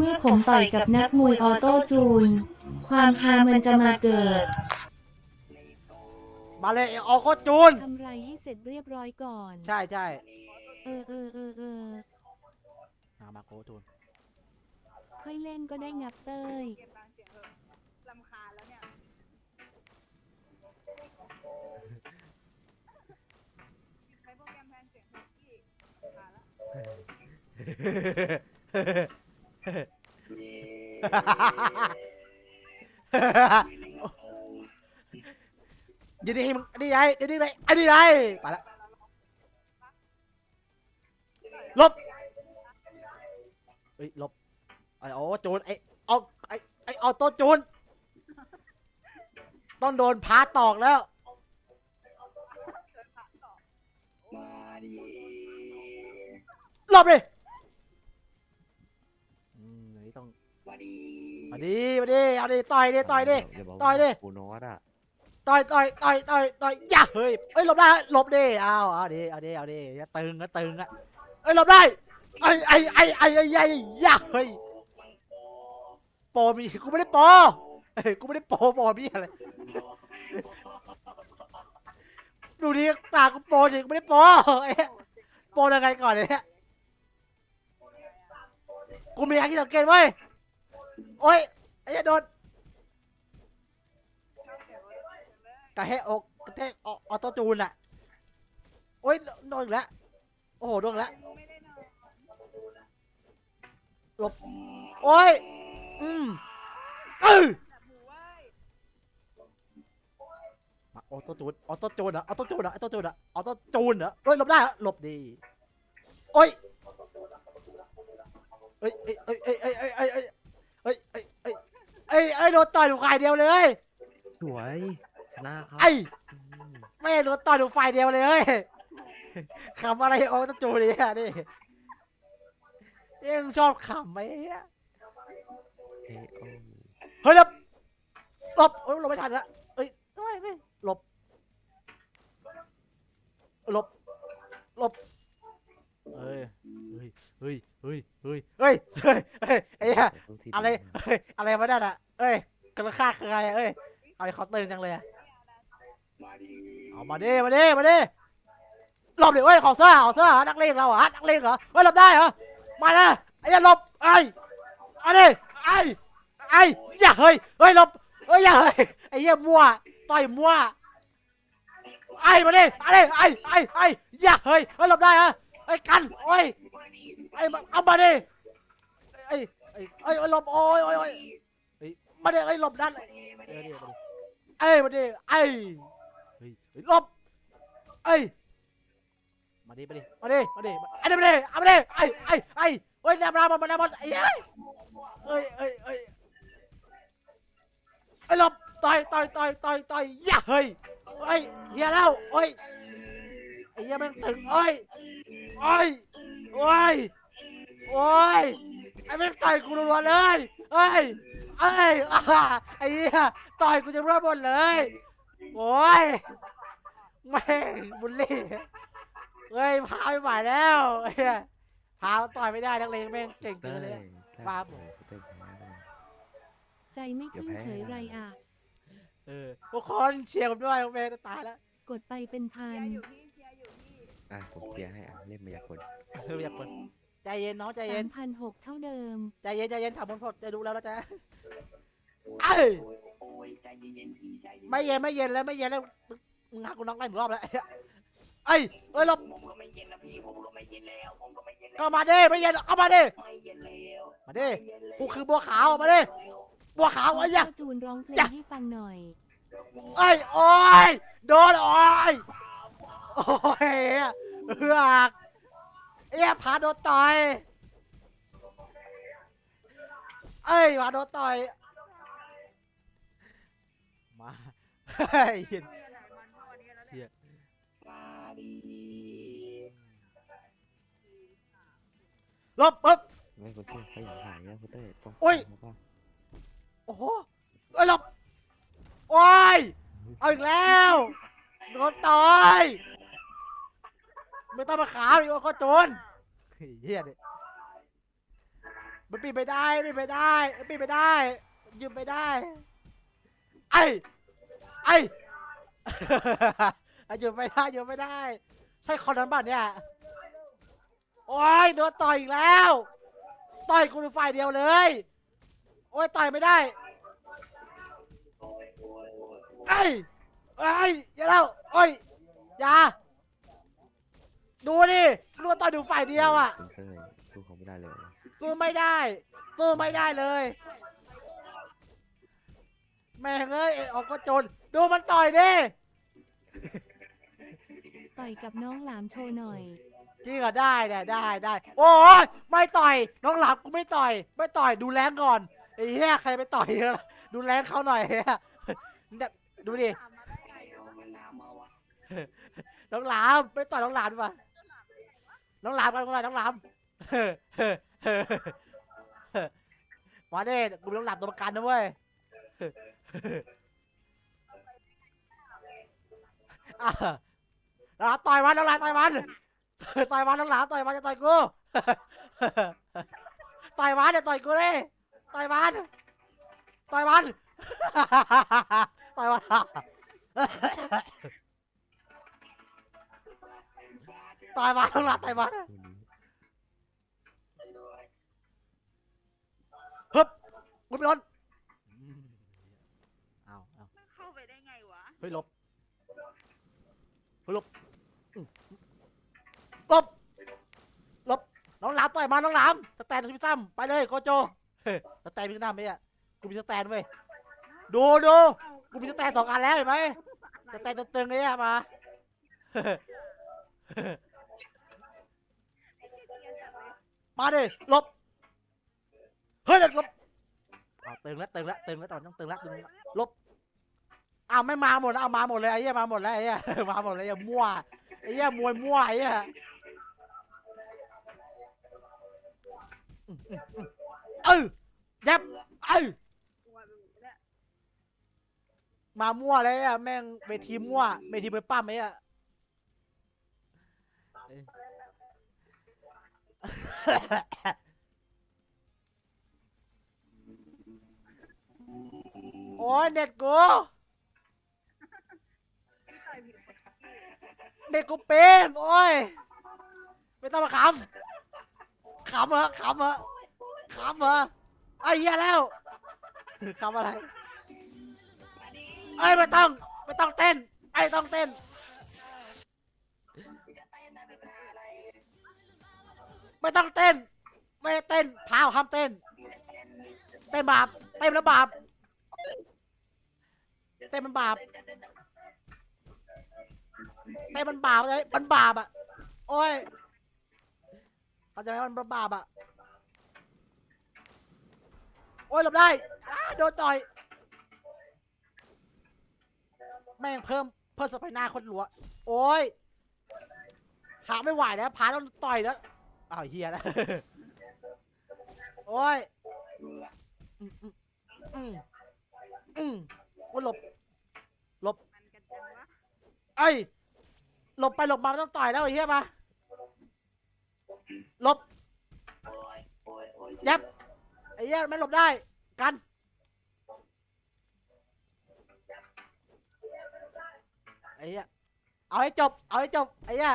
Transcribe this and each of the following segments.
เมื่อผมต่อยกับนักมวยออโต้จูน ความฮามันจะมาเกิดมาเลยออกโคตรจูน ทำไรให้เสร็จเรียบร้อยก่อน ใช่ใช่เออเออเออเออมามาโคตรจูน ค่อยเล่นก็ได้งับเต้ยเก็บตังค์เสี ยืนนี่ให้มึงนี่ไงยืนนี่ไงอันนี้ไงไปละลบเฮ้ยลบไอ้โอ้จูนไอ้เอาไอ้ไอ้เอาโต้จูน ต้องโดนพาตอกแล้ว มาดิลบเลย นี้ต้องมาดีมาดีเอาดิต่อยดิต่อยดิอย่าบอกต่อยดิว่ากูโนอตอะต่อยต่อยต่อยต่อยต่อยอย่าเฮ้ยเอ้ยหลบได้ฮะหลบดิเอาเอาดิเอาดิเอาดิอย่าตึงก็ตึงอะเอ้ยหลบได้ไอ้ไอ้ไอ้ไอ้ไอ้ไอ้อย่าเฮ้ยโปรมีกูไม่ได้โปรเอ้ยกูไม่ได้โปรโปรมีอะไรดูดิปากกูโปรจริงกูไม่ได้โปรไอ้เหี้ยโปรยังไงก่อนเนี่ยกูมีอะไรที่สังเกตไว้ย โอ้ยไอ้เหี้ยโดนกระแทกอกกระแทกออโต้จูนอะโอ้ยโดนอีกแล้วโอ้โหโดนอีกแล้วหลบโอ้ยอืมเออออโต้จูนออโต้จูนอะออโต้จูนอะออโต้จูนอะออโต้จูนอะเฮ้ยหลบได้ฮะหลบดีโอ้ยเอ้ยเอ้ยเอ้ยเอ้ยเอ้ยเอ้ย เอ้ยเอ้ยเอ้ยเอ้ยเอ้ยเอ้ยโดนต่อยถูกฝ่ายเดียวเลย สวยชนะครับไอ้อืมแม่โดนต่อยถูกฝ่ายเดียวเลยเฮ้ยขำอะไรออโต้จูนเนี่ยนี่นี่มึงชอบขำไหมเนี่ย เอ้ยโอ้เฮ้ยหลบหลบเอ้ยหลบไม่ทันละเอ้ยไม่ไม่หลบหลบหลบ เอ้ยเฮ้ยเฮ้ยเฮ้ยเฮ้ยเฮ้ยเฮ้ยไอ้เหี้อะไรเอ้ยอะไรมาได้อะเอ้ยกระค่าคืออะไรเอ้ยเอาไอ้เขาเตอร์จังเลยอะมาดิมาดิมาดิหลบดิเอ้ยขอเสื้อขอเสื้อนักเลงเราอะนักเลงเหรอเฮ้ยหลบได้เหรอมาเลยไอ้เหี้หลบเอ้เอะไรไอ้ไอ้อย่าเฮ้ยเฮ้ยหลบเฮ้ยอย่าเฮ้ยไอ้เหี้มั่วต่อยมั่วไอ้มาดิไอ้ไอ้ไอ้ไอ้อย่าเฮ้ยเฮ้ยหลบได้เหรอ ไอ้ยกันโอ้ยไอ้มาเอามาดิไอ้ไอ้ไอ้ไอ้หลบโอ้ยโอ้ยโอ้ยเฮ้ยมาดิไอ้หลบด้านเดี๋ยวดิมาดิไอ้ยมาดิไอ้เฮ้ยเฮ้ยหลบไอ้ยมาดิมาดิมาดิมาดิไอ้เดี๋ยวมาดิเอามาดิไอ้ไอ้ไอ้เฮ้ยแนมรามันมันบมันไอ้เฮ้ยเอ้ยเอ้ยเอ้ยไอ้หลบต่อยต่อยต่อยต่อยต่อยอย่าเฮ้ยเฮ้ยเฮียแล้วโอ้ยไอ้เฮียแม่งถึงโอ้ย โอ้ยโอ้ยโอ้ยไอ้แม่งต่อยกูรัวๆเลยเฮ้ยเอ้ยอ่าไอ้เฮียต่อยกูจะรอดหมดเลยโอ้ยแม่งบุลลี่เฮ้ยพาไม่ไหวแล้วเฮียพาต่อยไม่ได้นักเลงแม่งเก่งเกิเต้นเลยยอะเต้ยบ้าโอ้โหเต้ยแพ้เลยใจไม่ขึ้นเฉยไรอะ เออทุกคนเชียร์ผมด้วยผมเองจะตายแล้ว กดไปเป็นพัเชียนร์อยู่พี่เชียร์ อยู่พี่อะผมเคลียร์ให้อะเล่นมายากลเอออยากเปิดใจเย็นน้องใจเย็สานมพันหกเท่าเดิม ใจเย็นใจเย็นถามบนพดจะดูแล้วนะจ๊ะเอ้ยไม่เย็นไม่เย็นแล้วไม่เย็นแล้วมึงมึงหักกูน็อกได้หนึ่งรอบแล้วเอ้ยเอ้ยหลบผมก็ไม่เย็นแล้วพี่ผมก็ไม่เย็นแล้วผมก็ไม่เย็นแล้วก็มาดิไม่เย็นเอามาดิไม่เย็นแล้วมาดิกูคือบัวขาวมาดิบัวขาวไอ้ยะก็จูนร้องเพลงจ้ะให้ฟังหน่อย เอ้ยโอ้ยโดนโอ้ย โอ้ยเฮือกเอ้ยพาโดนต่อยเอ้ยพาโดนต่อยมาเฮ้ยเห็นไม่ได้มันเพราะวันนี้แล้วแหละเหี้ยลบปึ๊บ ไม่คุณเต้เขาอยากหายนะคุณเต้ต้องโอ้ยโอ้โหเอ้ยหลบโอ้ย เอาอีกแล้ว โดนต่อย ไม่ต้องมาขาวอีกว่าก็โจรเฮียดิมันปีนไปได้ปีนไปได้ปีนไปได้ ยืมไปได้ไอ้ไอ้ไอ้ยืมไม่ได้ยืมไม่ได้ ใช่คนนั้นบ้าเนี่ยโอ้ยโดนต่อยอีกแล้ว ต่อยกูฝ่ายเดียวเลย โอ้ยต่อยไม่ได้ไอ้ไอ้ยอย่าแล้วโอ้ยอย่า ดูดิกูโดนต่อยดูฝ่ายเดียวอะคุณเต้ยสู้เขาไม่ได้เลยสู้ไม่ได้สู้ไม่ได้เลย แม่งเอ้ยเอ็ดออกก็จน ดูมันต่อยดิต่อยกับน้องหลามโชว์หน่อย จริงเหรอะได้เนี่ยได้ได้ โอ้ยไม่ต่อย น้องหลับกูไม่ต่อย ไม่ต่อยดูแรงก่อนไอ้เหี้ยใครไปต่อยเนี่ยดูแรงเขาหน่อยเหี้ยเนี่ยดูดิน้องหลามไม่ต่อยน้องหลามดีกว่า น้องหลามกันน้องหลามน้องหลามมาเด้กูเป็นน้องหลามตัวประกันนะเว้ยอะน้องหลามต่อยมันน้องหลามต่อยมันต่อยมันน้องหลามต่อยมันจะต่อยกูต่อยมันจะต่อยกูเลยต่อยมันต่อยมันต่อยมัน ต่อยมันน้องหลามต่อยมันคู่นี้ฮึบกูไม่โดนเอาเอามันเข้าไปได้ไงวะ เฮ้ยหลบเฮ้ยหลบอืมหลบหลบน้องหลามต่อยมาน้องหลามสแตนพิซซัมไปเลยโกโจเฮ้ยสแตนพิซซัมไหมอะกูมีสแตนเว้ยดูดูเอากูมีสแตนสองอันแล้วเห็นไหมสแตนตึงๆเลยอะมา ไอ้เหี้ยเกรียนจัดเลย มาดิหลบ เฮ้ยหลบเอาตึงแล้วตึงแล้วตึงแล้วตอนต้องตึงแล้วตึงแล้วหลบอ้าวไม่มาหมดแล้วเอามาหมดเลยไอ้เหี้ยมาหมดแล้วไอ้เหี้ยมาหมดเลยไอ้เหี้ยมั่วไอ้เหี้ยมวยมั่วไอ้เหี้ยอือืมอืมเออยับเออมามั่วเลยอะแม่งเวทีมั่วเวทีมวยปั้มไอ้เหี้ยเอ้ย โอ้ยเน็ตกูพี่ต่อยผิดคนเด็กกูเป็นโอ้ยไม่ต้องมาขำขำเหรอขำเหรอขำเหรอไอ้เหี้ยแล้วขำอะไรไอ้ไม่ต้องไม่ต้องเต้นไอ้ต้องเต้น ไม่ต้องเต้น ไม่เต้นเท้าห้ามเต้น เต้นบาปเต้นแล้วบาปเต้นมันบาปเต้นมันบาปเลยมันบาปอะโอ้ยเข้าใจไหมมันบาปอะโอ้ยหลบได้อ้าโดนต่อย แม่งเพิ่มเพิ่มสไปหน้าคนหลัว โอ้ยหาไม่ไหวแล้วพาต้องต่อยแล้ว อ้าวเฮียแล้ว โอ้ยอืมอืมอืมอืมโอ้ยหลบ มันกันจังวะเอ้ย หลบไปหลบมาไม่ต้องต่อยแล้วไอ้เหี้ยมา หลบยับไอ้เหี้ยไม่หลบได้ กัน ไอ้เหี้ยเอาให้จบ เอาให้จบ ไอ้เหี้ย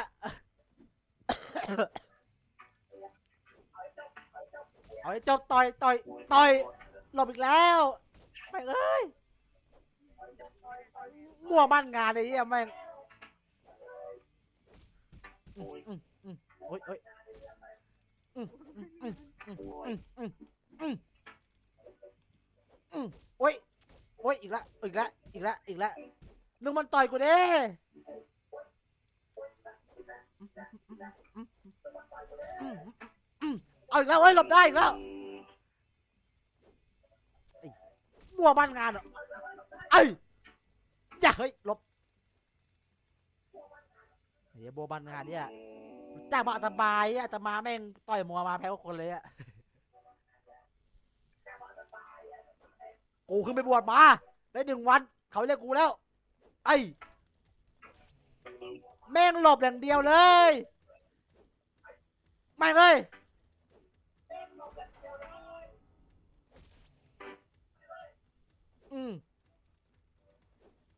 เอาใจบต่อยต่อยต่อยหลบอีกแล้วไปเอ้ยมั่วบ้านงานไอ้เหี้ยแม่งอืมอืมอืมโอ้ยโอ้ยอืมอืมอืมอืมอืมอืมอืมโอ้ยโอ้ยอีกละอีกละอีกละอีกละนึงมันต่อยกูเด้ เอาอีกแล้วเฮ้ยหลบได้อีกแล้วไอ้มั่วบ้านงานเหรอเอ้ยอย่าเฮ้ยหลบเดี๋ยวโบบ้านงานเนี่ยจากบอกอาตบายอะอาตมาแม่งต่อยมัวมาแพ้ทุกคนเลยอะกูขึ้นไปบวชมา ได้หนึ่งวัน เขาเรียกกูแล้ว ไอ้แม่งหลบอย่างเดียวเลย ไม่เลย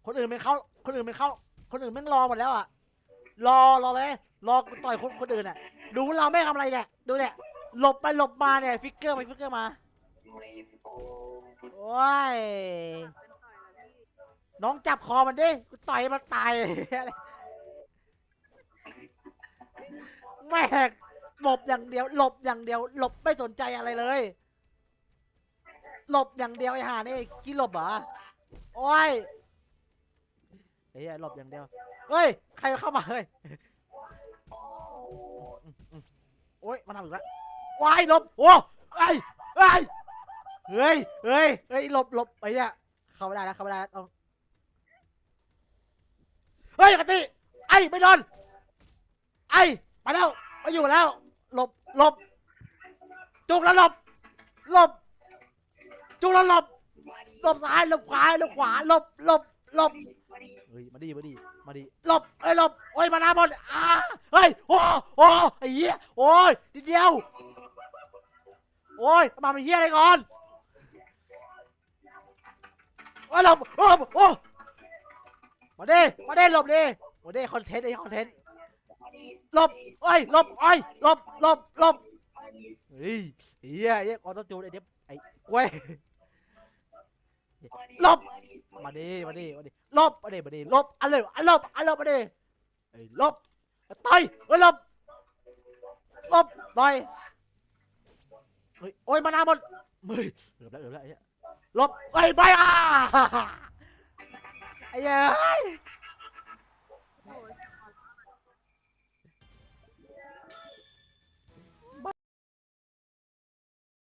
คนอื่นไม่เข้า คนอื่นไม่เข้า คนอื่นแม่งรอหมดแล้วอะ รอรอเลยรอต่อยคนคนอื่นอะ ดูเราไม่ทำอะไรเนี่ย ดูเนี่ย หลบไปหลบมาเนี่ย ฟิกเกอร์ไปฟิกเกอร์มา โอ้ยเป็นต่อยแล้วพี่น้องจับคอมันดิ กูต่อยมันตาย แม่งหลบอย่างเดียว หลบอย่างเดียว หลบไม่สนใจอะไรเลย หลบอย่างเดียวไอ้ห่านี่กินหลบเหรอโอ้ยเฮ้ยหลบอย่างเดียวเฮ้ยใครเข้ามาเฮ้ยโอ้ยมันทำอีกแล้ววายหลบโอ้ไอ้ไอ้เฮ้ยเฮ้ยเฮ้ยหลบหลบไอ้เนี่ยเข้าไม่ได้แล้วเข้าไม่ได้แล้วต้องเฮ้ยกติไอ้ไม่โดนไอ้ไปแล้วไปอยู่แล้วหลบหลบจุกแล้วหลบหลบ จุกแล้วหลบหลบซ้ายหลบขวาหลบขวาหลบหลบหลบเฮ้ยมาดิมาดิมาดิหลบเอ้ยหลบโอ้ยมาหน้าบอลอ่าเฮ้ยโอ้โอ้ไอ้เหี้ยโอ้ยทีเดียวโอ้ยมาเป็นเหี้ยอะไรก่อนโอ้ยหลบโอ้โอ้มาดิมาดิหลบดิมาดิคอนเทนต์ไอ้คอนเทนต์หลบโอ้ยหลบโอ้ยหลบหลบหลบเฮ้ยเหี้ยเหี้ยออโต้จูนไอ้เด็บ ไอ้กล้วยหลบมาดิมาดิมาดิลบมาดิมาดิลบอันเลยอันลบอันลบมาดิเอ้ยลบต่อยเอ้ยลบลบต่อยเฮ้ยโอ้ยมานาหมดมือเอือบแล้วเอือบแล้วไอ้เหี้ยลบเอ้ยไปอะไอ้เหี้ย